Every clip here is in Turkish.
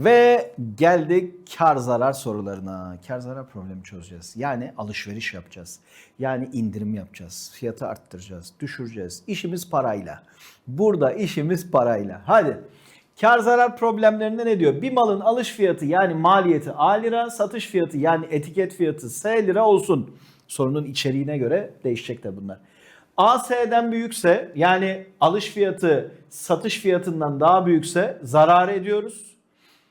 Ve geldik kar zarar sorularına. Kar zarar problemi çözeceğiz. Yani alışveriş yapacağız. Yani indirim yapacağız. Fiyatı arttıracağız, düşüreceğiz. İşimiz parayla. Burada işimiz parayla. Hadi. Kar zarar problemlerinde ne diyor? Bir malın alış fiyatı yani maliyeti A lira, satış fiyatı yani etiket fiyatı S lira olsun. Sorunun içeriğine göre değişecek de bunlar. AS'den büyükse yani alış fiyatı satış fiyatından daha büyükse zarar ediyoruz.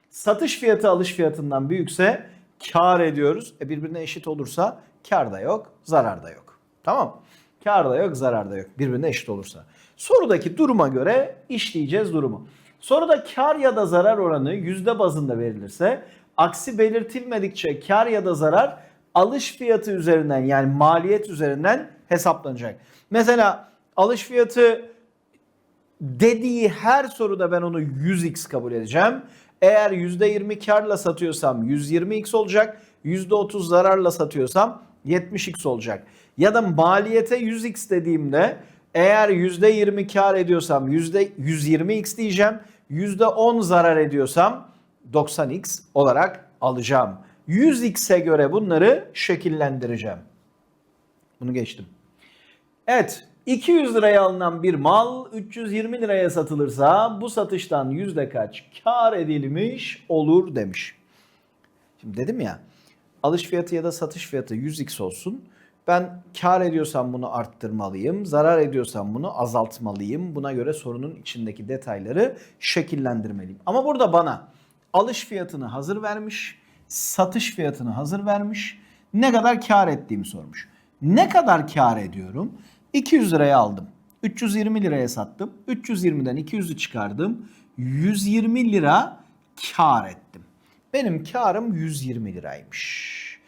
Satış fiyatı alış fiyatından büyükse kar ediyoruz. E birbirine eşit olursa kar da yok, zarar da yok. Tamam Kar da yok, zarar da yok. Birbirine eşit olursa. Sorudaki duruma göre işleyeceğiz durumu. Soruda kar ya da zarar oranı yüzde bazında verilirse aksi belirtilmedikçe kar ya da zarar alış fiyatı üzerinden yani maliyet üzerinden hesaplanacak. Mesela alış fiyatı dediği her soruda ben onu 100x kabul edeceğim. Eğer %20 karla satıyorsam 120x olacak. %30 zararla satıyorsam 70x olacak. Ya da maliyete 100x dediğimde eğer %20 kar ediyorsam %120x diyeceğim. %10 zarar ediyorsam 90x olarak alacağım. 100x'e göre bunları şekillendireceğim. Bunu geçtim. Evet 200 liraya alınan bir mal 320 liraya satılırsa bu satıştan yüzde kaç kar edilmiş olur demiş. Şimdi dedim ya alış fiyatı ya da satış fiyatı 100x olsun. Ben kar ediyorsam bunu arttırmalıyım. Zarar ediyorsam bunu azaltmalıyım. Buna göre sorunun içindeki detayları şekillendirmeliyim. Ama burada bana alış fiyatını hazır vermiş, satış fiyatını hazır vermiş. Ne kadar kar ettiğimi sormuş. Ne kadar kar ediyorum? 200 liraya aldım. 320 liraya sattım. 320'den 200'ü çıkardım. 120 lira kar ettim. Benim karım 120 liraymış.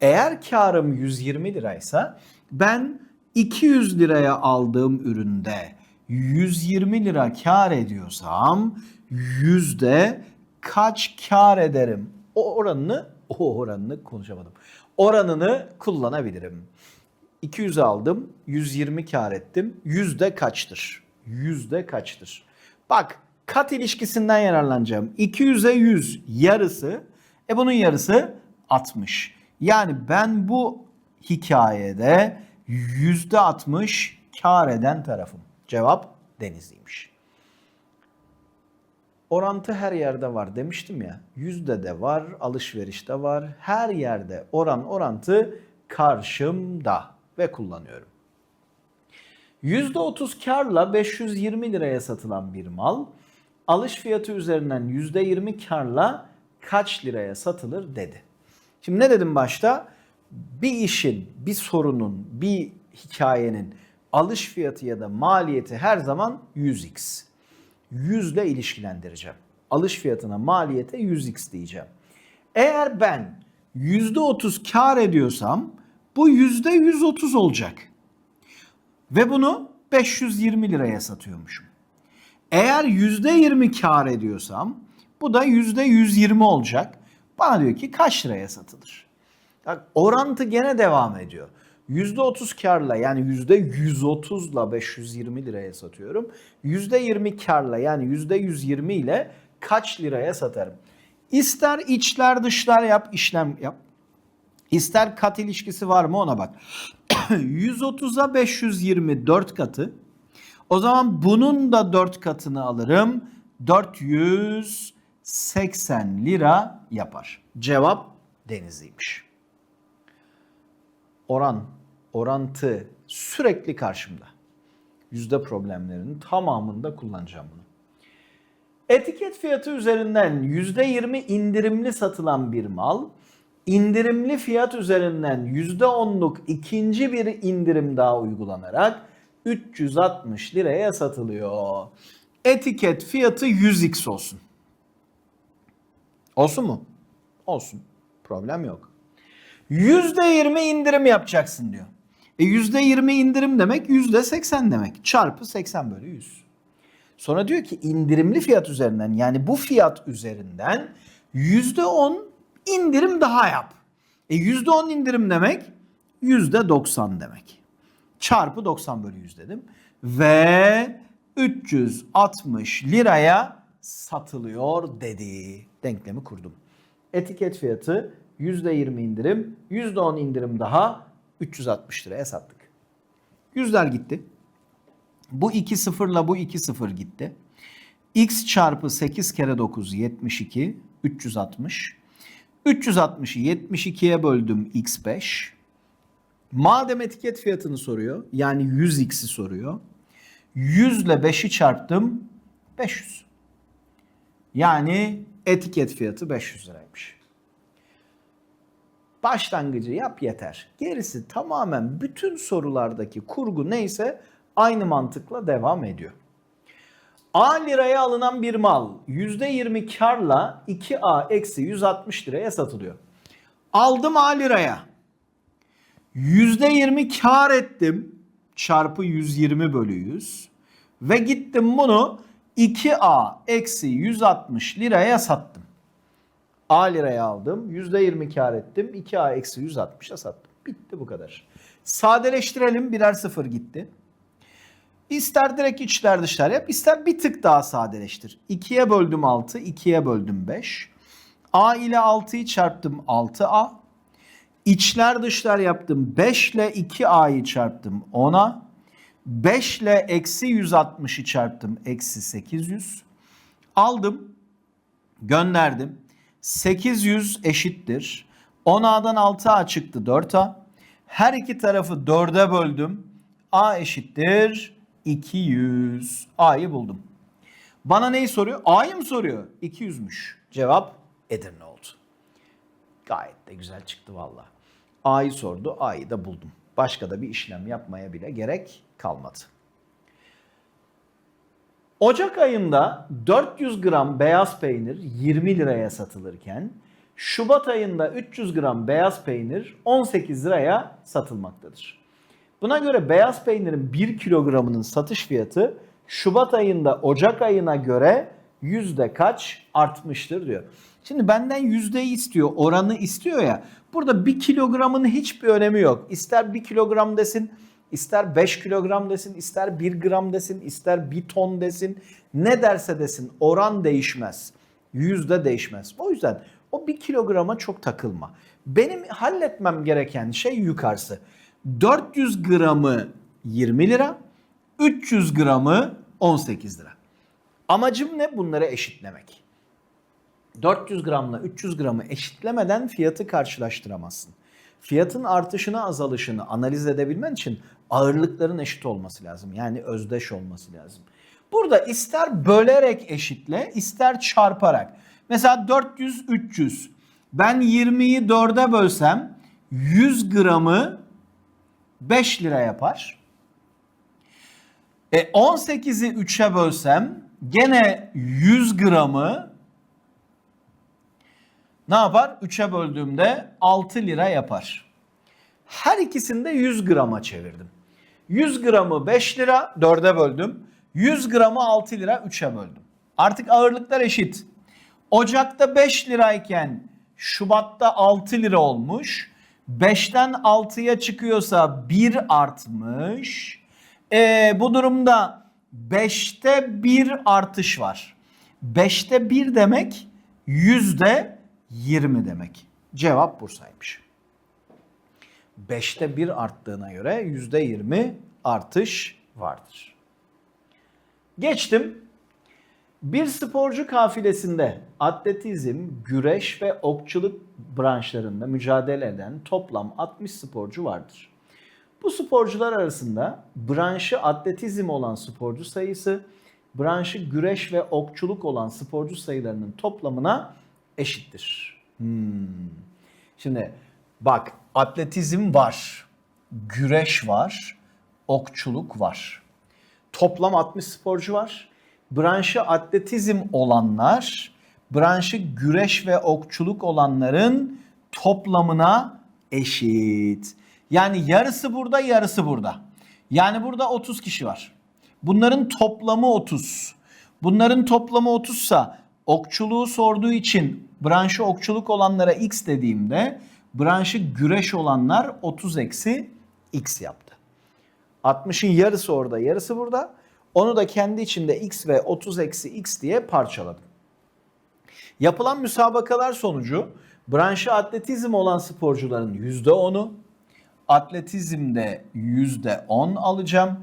Eğer karım 120 liraysa ben 200 liraya aldığım üründe 120 lira kar ediyorsam yüzde kaç kar ederim? O oranını, o oranını konuşamadım. Oranını kullanabilirim. 200 aldım, 120 kar ettim. Yüzde kaçtır? Yüzde kaçtır? Bak kat ilişkisinden yararlanacağım. 200'e 100 yarısı, e bunun yarısı 60. Yani ben bu hikayede yüzde 60 kar eden tarafım. Cevap Denizli'ymiş. Orantı her yerde var demiştim ya. Yüzde de var, alışverişte var. Her yerde oran orantı karşımda ve kullanıyorum. %30 karla 520 liraya satılan bir mal alış fiyatı üzerinden %20 karla kaç liraya satılır dedi. Şimdi ne dedim başta? Bir işin, bir sorunun, bir hikayenin alış fiyatı ya da maliyeti her zaman 100x. 100 ile ilişkilendireceğim. Alış fiyatına maliyete 100x diyeceğim. Eğer ben %30 kar ediyorsam bu %130 olacak. Ve bunu 520 liraya satıyormuşum. Eğer %20 kar ediyorsam bu da %120 olacak. Bana diyor ki kaç liraya satılır? Bak, orantı gene devam ediyor. %30 karla yani %130'la 520 liraya satıyorum. %20 karla yani %120 ile kaç liraya satarım? İster içler dışlar yap işlem yap. İster kat ilişkisi var mı ona bak. 130'a 520 4 katı. O zaman bunun da 4 katını alırım. 480 lira yapar. Cevap Denizli'ymiş. Oran, orantı sürekli karşımda. Yüzde problemlerinin tamamında kullanacağım bunu. Etiket fiyatı üzerinden %20 indirimli satılan bir mal, indirimli fiyat üzerinden %10'luk ikinci bir indirim daha uygulanarak 360 liraya satılıyor. Etiket fiyatı 100x olsun. Olsun mu? Olsun. Problem yok. %20 indirim yapacaksın diyor. E %20 indirim demek %80 demek. Çarpı 80 bölü 100. Sonra diyor ki indirimli fiyat üzerinden yani bu fiyat üzerinden %10 indirim daha yap. E %10 indirim demek %90 demek. Çarpı 90 bölü 100 dedim. Ve 360 liraya satılıyor dedi. Denklemi kurdum. Etiket fiyatı %20 indirim, %10 indirim daha 360 liraya sattık. Yüzler gitti. Bu 2 sıfırla bu 2 sıfır gitti. X çarpı 8 kere 9 72 360. 360'ı 72'ye böldüm x5. Madem etiket fiyatını soruyor yani 100x'i soruyor. 100 ile 5'i çarptım 500. Yani etiket fiyatı 500 liraymış. Başlangıcı yap yeter. Gerisi tamamen bütün sorulardaki kurgu neyse aynı mantıkla devam ediyor. A liraya alınan bir mal %20 karla 2A eksi 160 liraya satılıyor. Aldım A liraya. %20 kar ettim çarpı 120 bölü 100 ve gittim bunu 2A eksi 160 liraya sattım. A liraya aldım. %20 kar ettim. 2A eksi 160'a sattım. Bitti bu kadar. Sadeleştirelim. Birer sıfır gitti. İster direkt içler dışlar yap. ister bir tık daha sadeleştir. 2'ye böldüm 6. 2'ye böldüm 5. A ile 6'yı çarptım 6A. İçler dışlar yaptım. 5 ile 2A'yı çarptım 10'a. 5 ile eksi 160'ı çarptım. Eksi 800. Aldım. Gönderdim. 800 eşittir. 10A'dan 6A çıktı 4A. Her iki tarafı 4'e böldüm. A eşittir 200. A'yı buldum. Bana neyi soruyor? A'yı mı soruyor? 200'müş. Cevap Edirne oldu. Gayet de güzel çıktı valla. A'yı sordu, A'yı da buldum. Başka da bir işlem yapmaya bile gerek kalmadı. Ocak ayında 400 gram beyaz peynir 20 liraya satılırken Şubat ayında 300 gram beyaz peynir 18 liraya satılmaktadır. Buna göre beyaz peynirin 1 kilogramının satış fiyatı Şubat ayında Ocak ayına göre yüzde kaç artmıştır diyor. Şimdi benden yüzdeyi istiyor, oranı istiyor ya. Burada 1 kilogramın hiçbir önemi yok. İster 1 kilogram desin, ister 5 kilogram desin, ister 1 gram desin, ister 1 ton desin. Ne derse desin oran değişmez. Yüzde değişmez. O yüzden o 1 kilograma çok takılma. Benim halletmem gereken şey yukarısı. 400 gramı 20 lira, 300 gramı 18 lira. Amacım ne? Bunları eşitlemek. 400 gramla 300 gramı eşitlemeden fiyatı karşılaştıramazsın. Fiyatın artışını azalışını analiz edebilmen için ağırlıkların eşit olması lazım. Yani özdeş olması lazım. Burada ister bölerek eşitle ister çarparak. Mesela 400 300. Ben 20'yi 4'e bölsem 100 gramı 5 lira yapar. E 18'i 3'e bölsem gene 100 gramı ne yapar? 3'e böldüğümde 6 lira yapar. Her ikisini de 100 grama çevirdim. 100 gramı 5 lira 4'e böldüm. 100 gramı 6 lira 3'e böldüm. Artık ağırlıklar eşit. Ocak'ta 5 lirayken Şubat'ta 6 lira olmuş. 5'ten 6'ya çıkıyorsa 1 artmış. E, bu durumda 5'te 1 artış var. 5'te 1 demek yüzde 20 demek. Cevap Bursa'ymış. 5'te 1 arttığına göre yüzde 20 artış vardır. Geçtim. Bir sporcu kafilesinde atletizm, güreş ve okçuluk branşlarında mücadele eden toplam 60 sporcu vardır. Bu sporcular arasında branşı atletizm olan sporcu sayısı, branşı güreş ve okçuluk olan sporcu sayılarının toplamına eşittir. Hmm. Şimdi bak atletizm var, güreş var, okçuluk var. Toplam 60 sporcu var. Branşı atletizm olanlar, branşı güreş ve okçuluk olanların toplamına eşit. Yani yarısı burada, yarısı burada. Yani burada 30 kişi var. Bunların toplamı 30. Bunların toplamı 30 sa okçuluğu sorduğu için branşı okçuluk olanlara x dediğimde branşı güreş olanlar 30 eksi x yaptı. 60'ın yarısı orada, yarısı burada. Onu da kendi içinde x ve 30 eksi x diye parçaladım. Yapılan müsabakalar sonucu branşı atletizm olan sporcuların %10'u, atletizmde %10 alacağım.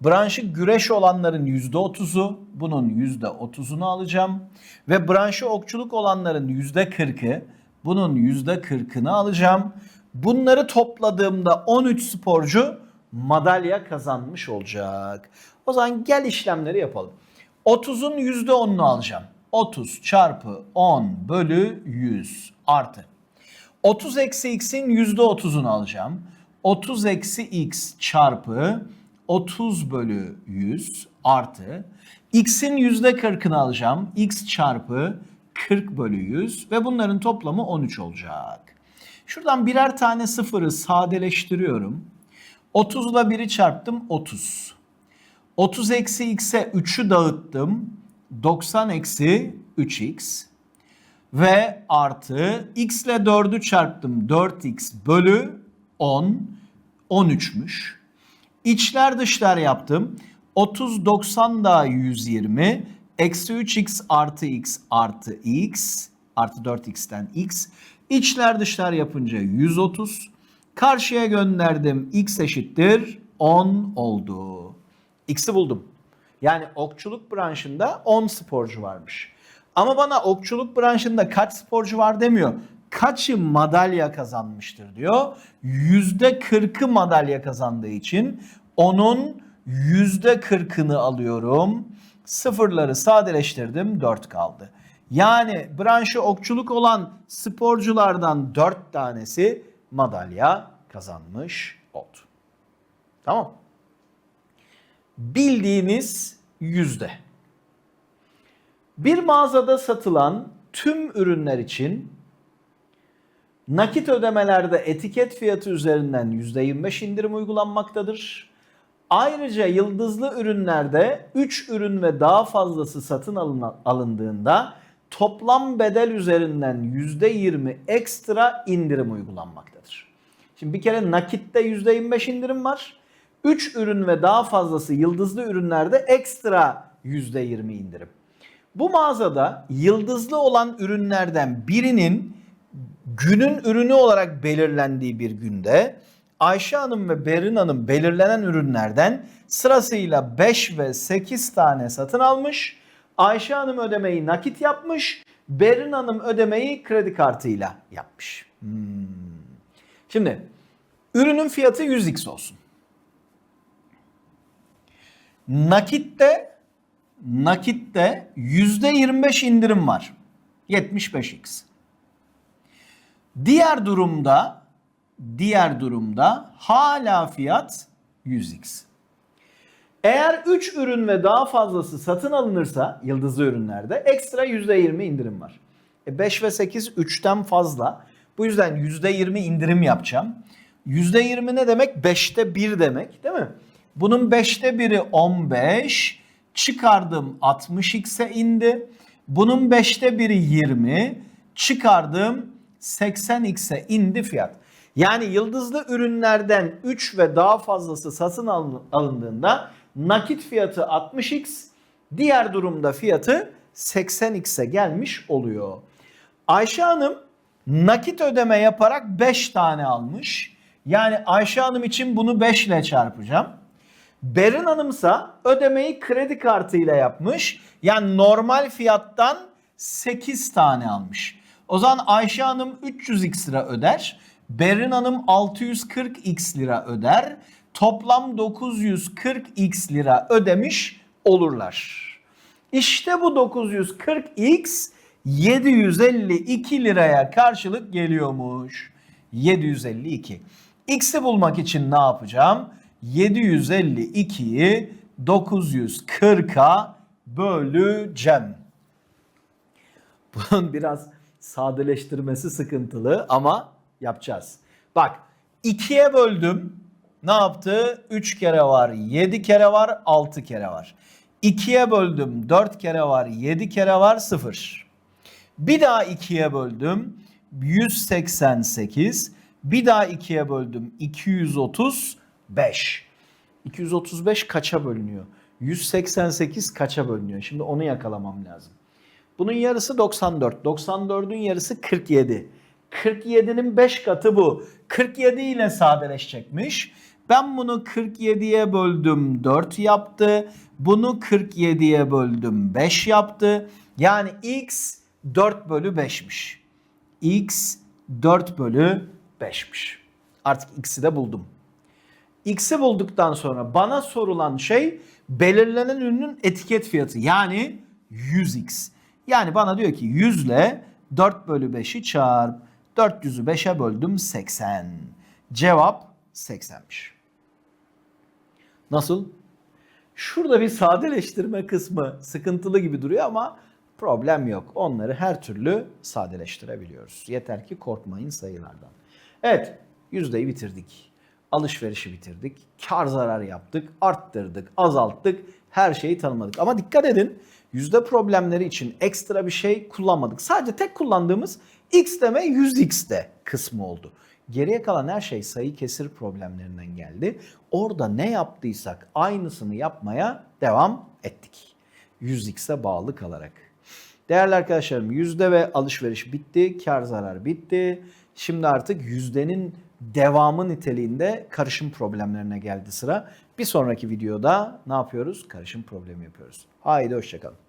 Branşı güreş olanların %30'u, bunun %30'unu alacağım. Ve branşı okçuluk olanların %40'ı, bunun %40'ını alacağım. Bunları topladığımda 13 sporcu madalya kazanmış olacak. O zaman gel işlemleri yapalım. 30'un %10'unu alacağım. 30 çarpı 10 bölü 100 artı. 30 eksi x'in %30'unu alacağım. 30 eksi x çarpı 30 bölü 100 artı. x'in %40'ını alacağım. x çarpı 40 bölü 100 ve bunların toplamı 13 olacak. Şuradan birer tane sıfırı sadeleştiriyorum. 30 ile 1'i çarptım 30. 30 eksi x'e 3'ü dağıttım. 90 eksi 3x ve artı x ile 4'ü çarptım 4x bölü 10 13'müş. İçler dışlar yaptım. 30 90 daha 120 eksi 3x artı x artı x artı 4x'ten x. İçler dışlar yapınca 130. Karşıya gönderdim x eşittir 10 oldu. X'i buldum. Yani okçuluk branşında 10 sporcu varmış. Ama bana okçuluk branşında kaç sporcu var demiyor. Kaçı madalya kazanmıştır diyor. %40'ı madalya kazandığı için onun %40'ını alıyorum. Sıfırları sadeleştirdim 4 kaldı. Yani branşı okçuluk olan sporculardan 4 tanesi madalya kazanmış oldu. Tamam bildiğiniz yüzde. Bir mağazada satılan tüm ürünler için nakit ödemelerde etiket fiyatı üzerinden %25 indirim uygulanmaktadır. Ayrıca yıldızlı ürünlerde 3 ürün ve daha fazlası satın alındığında toplam bedel üzerinden %20 ekstra indirim uygulanmaktadır. Şimdi bir kere nakitte %25 indirim var. 3 ürün ve daha fazlası yıldızlı ürünlerde ekstra %20 indirim. Bu mağazada yıldızlı olan ürünlerden birinin günün ürünü olarak belirlendiği bir günde Ayşe Hanım ve Berin Hanım belirlenen ürünlerden sırasıyla 5 ve 8 tane satın almış. Ayşe Hanım ödemeyi nakit yapmış. Berin Hanım ödemeyi kredi kartıyla yapmış. Hmm. Şimdi ürünün fiyatı 100x olsun. Nakitte nakitte %25 indirim var. 75x. Diğer durumda diğer durumda hala fiyat 100x. Eğer 3 ürün ve daha fazlası satın alınırsa yıldızlı ürünlerde ekstra %20 indirim var. E 5 ve 8 3'ten fazla. Bu yüzden %20 indirim yapacağım. %20 ne demek? 5'te 1 demek değil mi? Bunun 5'te biri 15. Çıkardım 60x'e indi. Bunun 5'te biri 20. Çıkardım 80x'e indi fiyat. Yani yıldızlı ürünlerden 3 ve daha fazlası satın alındığında nakit fiyatı 60x, diğer durumda fiyatı 80x'e gelmiş oluyor. Ayşe Hanım nakit ödeme yaparak 5 tane almış. Yani Ayşe Hanım için bunu 5 ile çarpacağım. Berin Hanımsa ödemeyi kredi kartıyla yapmış. Yani normal fiyattan 8 tane almış. O zaman Ayşe Hanım 300x lira öder. Berin Hanım 640x lira öder. Toplam 940x lira ödemiş olurlar. İşte bu 940x 752 liraya karşılık geliyormuş. 752. X'i bulmak için ne yapacağım? 752'yi 940'a böleceğim. Bunun biraz sadeleştirmesi sıkıntılı ama yapacağız. Bak 2'ye böldüm. Ne yaptı? 3 kere var, 7 kere var, 6 kere var. 2'ye böldüm 4 kere var, 7 kere var, 0. Bir daha 2'ye böldüm 188. Bir daha 2'ye böldüm 230. 5. 235 kaça bölünüyor? 188 kaça bölünüyor? Şimdi onu yakalamam lazım. Bunun yarısı 94. 94'ün yarısı 47. 47'nin 5 katı bu. 47 ile sadeleşecekmiş. Ben bunu 47'ye böldüm 4 yaptı. Bunu 47'ye böldüm 5 yaptı. Yani x 4 bölü 5'miş. x 4 bölü 5'miş. Artık x'i de buldum. X'i bulduktan sonra bana sorulan şey belirlenen ürünün etiket fiyatı. Yani 100x. Yani bana diyor ki 100 ile 4 bölü 5'i çarp. 400'ü 5'e böldüm 80. Cevap 80'miş. Nasıl? Şurada bir sadeleştirme kısmı sıkıntılı gibi duruyor ama problem yok. Onları her türlü sadeleştirebiliyoruz. Yeter ki korkmayın sayılardan. Evet, yüzdeyi bitirdik. Alışverişi bitirdik. Kar zarar yaptık, arttırdık, azalttık. Her şeyi tanımadık. Ama dikkat edin, yüzde problemleri için ekstra bir şey kullanmadık. Sadece tek kullandığımız x deme 100x de kısmı oldu. Geriye kalan her şey sayı kesir problemlerinden geldi. Orada ne yaptıysak aynısını yapmaya devam ettik. 100x'e bağlı kalarak. Değerli arkadaşlarım yüzde ve alışveriş bitti. Kar zarar bitti. Şimdi artık yüzdenin devamı niteliğinde karışım problemlerine geldi sıra. Bir sonraki videoda ne yapıyoruz? Karışım problemi yapıyoruz. Haydi hoşçakalın.